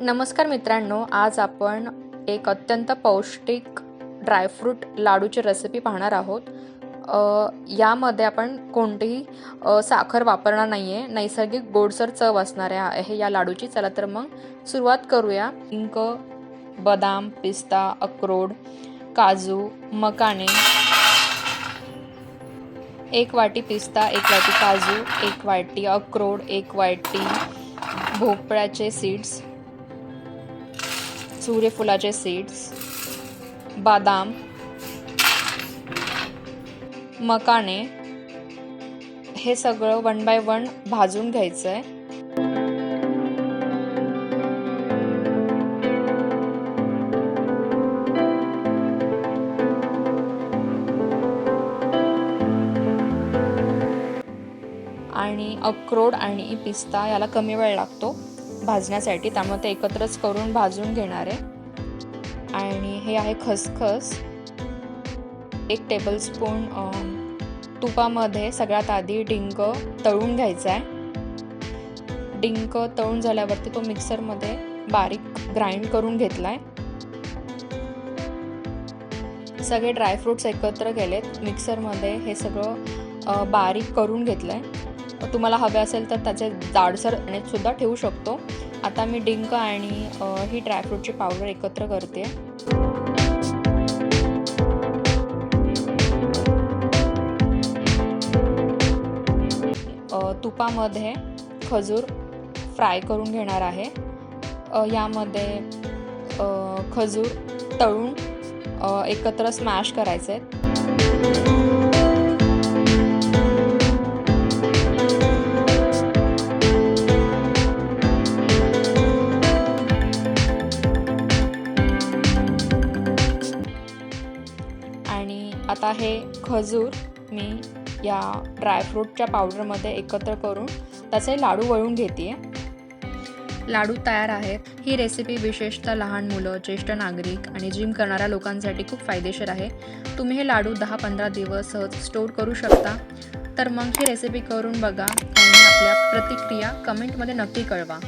नमस्कार मित्रांनो आज आपण एक अत्यंत पौष्टिक ड्रायफ्रूट लाडूची रेसिपी पाहणार आहोत. यामध्ये आपण कोणतीही साखर वापरणार नाही आहे नैसर्गिक गोडसर चव असणाऱ्या आहे या लाडूची. चला तर मग सुरुवात करूया. इंक बदाम पिस्ता अक्रोड काजू मकाने. एक वाटी पिस्ता एक वाटी काजू एक वाटी अक्रोड एक वाटी भोपळ्याचे सीड्स सूर्यफुलाचे सीड्स बदाम मकाने हे सगळं वन बाय वन भाजून घ्यायचं आहे आणि अक्रोड आणि पिस्ता याला कमी वेळ लागतो. भाजण्यासाठी त्यामुळे ते एकत्रच करून भाजून घेणार आहे. आणि हे आहे खसखस. एक टेबलस्पून तुपामध्ये सगळ्यात आधी डिंक तळून घ्यायचा आहे. डिंक तळून झाल्यावरती तो मिक्सरमध्ये बारीक ग्राइंड करून घेतला आहे सगळे ड्रायफ्रूट्स एकत्र केलेत. मिक्सरमध्ये हे सगळं बारीक करून घेतलं आहे तुम्हाला हवे असेल तर त्याचे जाडसर सुद्धा ठेवू शकतो. आता मी डिंक आणि ही ड्रायफ्रूटची पावडर एकत्र करते. तुपामध्ये खजूर फ्राय करून घेणार आहे. यामध्ये खजूर तळून एकत्र स्मॅश करायचे आहेत. आता हे खजूर मी या ड्रायफ्रूटच्या पावडरमध्ये एकत्र करून त्याचे लाडू वळून घेते लाडू तयार आहेत. ही रेसिपी विशेषतः लहान मुलं ज्येष्ठ नागरिक आणि जिम करणाऱ्या लोकांसाठी खूप फायदेशीर आहे. तुम्ही हे लाडू दहा पंधरा दिवस सहज स्टोर करू शकता. तर मग ही रेसिपी करून बघा आणि आपल्या प्रतिक्रिया कमेंटमध्ये नक्की कळवा.